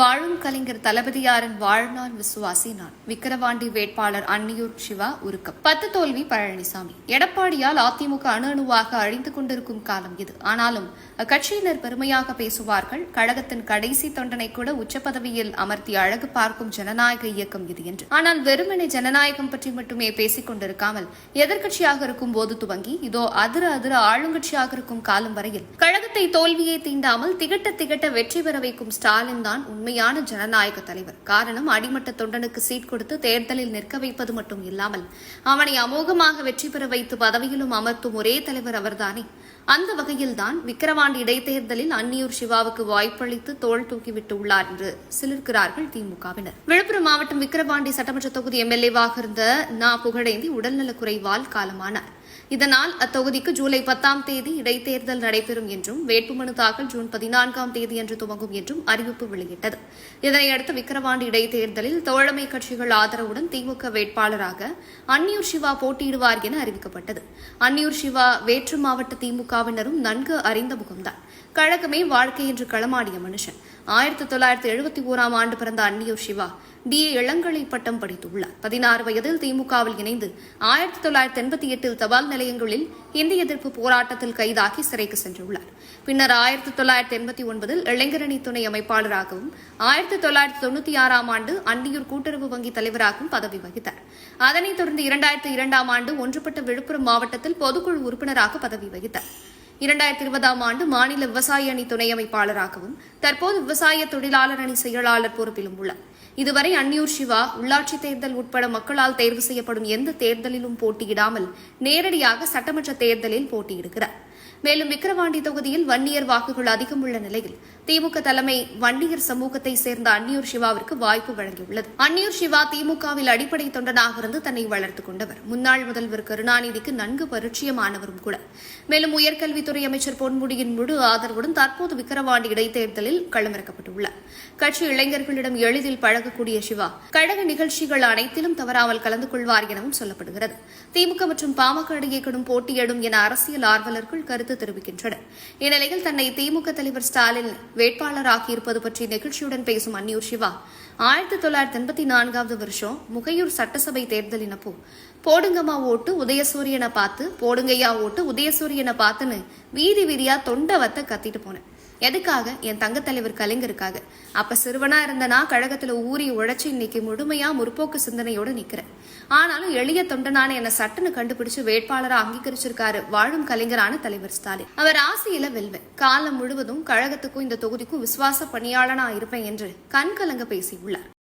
வாழும் கலைஞர் தளபதியாரின் வாழ்நாள் விசுவாசி நான் விக்கிரவாண்டி வேட்பாளர் அன்னியூர் சிவா உருக்கம். பத்து தோல்வி பழனிசாமி. எடப்பாடியால் அதிமுக அணு அணுவாக அழிந்து கொண்டிருக்கும் காலம் இது. ஆனாலும் அக்கட்சியினர் பெருமையாக பேசுவார்கள். கழகத்தின் கடைசி தொண்டனை கூட உச்ச பதவியில் அமர்த்தி அழகு பார்க்கும் ஜனநாயக இயக்கம் இது என்று. ஆனால் வெறுமனை ஜனநாயகம் பற்றி மட்டுமே பேசிக் கொண்டிருக்காமல் எதிர்க்கட்சியாக இருக்கும் போது துவங்கி இதோ அதிர அதிர ஆளுங்கட்சியாக இருக்கும் காலம் வரையில் கழகத்தை தோல்வியை தீண்டாமல் திகட்ட திகட்ட வெற்றி பெற வைக்கும் ஸ்டாலின் தான் உண்மையான ஜனநாயக தலைவர். காரணம் அடிமட்ட தொண்டனுக்கு சீட் கொடுத்து தேர்தலில் நிற்க வைப்பது மட்டும் இல்லாமல் அவனை அமோகமாக வெற்றி பெற வைத்து பதவியிலும் அமர்த்தும் ஒரே தலைவர் அவர்தானே. அந்த வகையில்தான் விக்கிரவாண்டி இடைத்தேர்தலில் அன்னியூர் சிவாவுக்கு வாய்ப்பளித்து தோல் தூக்கிவிட்டு உள்ளார் என்று சிலிர்க்கிறார்கள் திமுகவினர். விழுப்புரம் மாவட்டம் விக்கிரவாண்டி சட்டமன்ற தொகுதி எம்எல்ஏவாக இருந்த நா புகழேந்தி உடல்நலக்குறைவால் காலமானார். இதனால் அத்தொகுதிக்கு ஜூலை பத்தாம் தேதி இடைத்தேர்தல் நடைபெறும் என்றும் வேட்புமனு தாக்கல் ஜூன் பதினான்காம் தேதி என்று துவங்கும் என்றும் அறிவிப்பு வெளியிட்டது. இதனையடுத்து விக்கிரவாண்டி இடைத்தேர்தலில் தோழமை கட்சிகள் ஆதரவுடன் திமுக வேட்பாளராக அன்னியூர் சிவா போட்டியிடுவார் என அறிவிக்கப்பட்டது. அன்னியூர் சிவா வேற்று மாவட்ட திமுக திமுகவினரும் நன்கு அறிந்த முகம்தான். கழகமே வாழ்க்கை என்று களமாடிய மனுஷன். ஆயிரத்தி தொள்ளாயிரத்தி எழுபத்தி ஓராம் ஆண்டு பிறந்த அன்னியூர் சிவா டிஏ இளங்கலை பட்டம் படித்துள்ளார். பதினாறு வயதில் திமுகவில் இணைந்து ஆயிரத்தி தொள்ளாயிரத்தி எண்பத்தி எட்டில் தபால் நிலையங்களில் இந்திய எதிர்ப்பு போராட்டத்தில் கைதாகி சிறைக்கு சென்றுள்ளார். பின்னர் ஆயிரத்தி தொள்ளாயிரத்தி எண்பத்தி ஒன்பதில் இளைஞரணி துணை அமைப்பாளராகவும் ஆயிரத்தி தொள்ளாயிரத்தி தொண்ணூத்தி ஆறாம் ஆண்டு அன்னியூர் கூட்டுறவு வங்கி தலைவராகவும் பதவி வகித்தார். அதனைத் தொடர்ந்து இரண்டாயிரத்தி இரண்டாம் ஆண்டு ஒன்றுபட்ட விழுப்புரம் மாவட்டத்தில் பொதுக்குழு உறுப்பினராக பதவி வகித்தார். இரண்டாயிரத்தி இருபதாம் ஆண்டு மாநில விவசாய அணி துணை அமைப்பாளராகவும் தற்போது விவசாய தொழிலாளர் அணி செயலாளர் பொறுப்பிலும் உள்ளார். இதுவரை அன்னியூர் சிவா உள்ளாட்சி தேர்தல் உட்பட மக்களால் தேர்வு செய்யப்படும் எந்த தேர்தலிலும் போட்டியிடாமல் நேரடியாக சட்டமன்ற தேர்தலில் போட்டியிடுகிறார். மேலும் விக்கிரவாண்டி தொகுதியில் வன்னியர் வாக்குகள் அதிகம் உள்ள நிலையில் திமுக தலைமை வன்னியர் சமூகத்தை சேர்ந்த அன்னியூர் சிவாவிற்கு வாய்ப்பு வழங்கியுள்ளது. அன்னியூர் சிவா திமுகவில் அடிப்படை தொண்டனாக இருந்து தன்னை வளர்த்துக் கொண்டவர். முன்னாள் முதல்வர் கருணாநிதிக்கு நன்கு பரிச்சயமானவரும் கூட. மேலும் உயர்கல்வித்துறை அமைச்சர் பொன்முடியின் முழு ஆதரவுடன் தற்போது விக்கிரவாண்டி இடைத்தேர்தலில் களமிறக்கப்பட்டுள்ளார். கட்சி இளைஞர்களிடம் எளிதில் பழக பழகக்கூடிய சிவா. கழக நிகழ்ச்சிகள் அனைத்திலும் தவறாமல் கலந்து கொள்வார் எனவும் சொல்லப்படுகிறது. திமுக மற்றும் பாமக இடையே கடும் போட்டியிடும் என அரசியல் ஆர்வலர்கள் கருத்து தெரிவிக்கின்றனர். இந்நிலையில் தன்னை திமுக தலைவர் ஸ்டாலின் வேட்பாளராகியிருப்பது பற்றி நிகழ்ச்சியுடன் பேசும் அன்னியூர் சிவா. ஆயிரத்தி தொள்ளாயிரத்தி எண்பத்தி நான்காவது வருஷம் முகையூர் சட்டசபை தேர்தலினப்போ போடுங்கம்மா ஓட்டு உதயசூரியனை பார்த்து போடுங்கையா ஓட்டு உதயசூரியனை பார்த்துன்னு வீதி வீதியா தொண்டை வத்த கத்திட்டு போனேன். எதுக்காக? என் தங்கத்தலைவர் கலைஞருக்காக. அப்ப சிறுவனா இருந்தனா கழகத்துல ஊறி உழைச்சி இன்னைக்கு முழுமையா முற்போக்கு சிந்தனையோட நிக்கிறேன். ஆனாலும் எளிய தொண்டனான என்ன சட்டுன்னு கண்டுபிடிச்சு வேட்பாளரா அங்கீகரிச்சிருக்காரு வாழும் கலைஞரான தலைவர் ஸ்டாலின். அவர் ஆசையில வெல்வேன். காலம் முழுவதும் கழகத்துக்கும் இந்த தொகுதிக்கும் விசுவாச பணியாளனா இருப்பேன் என்று கண்கலங்க பேசியுள்ளார்.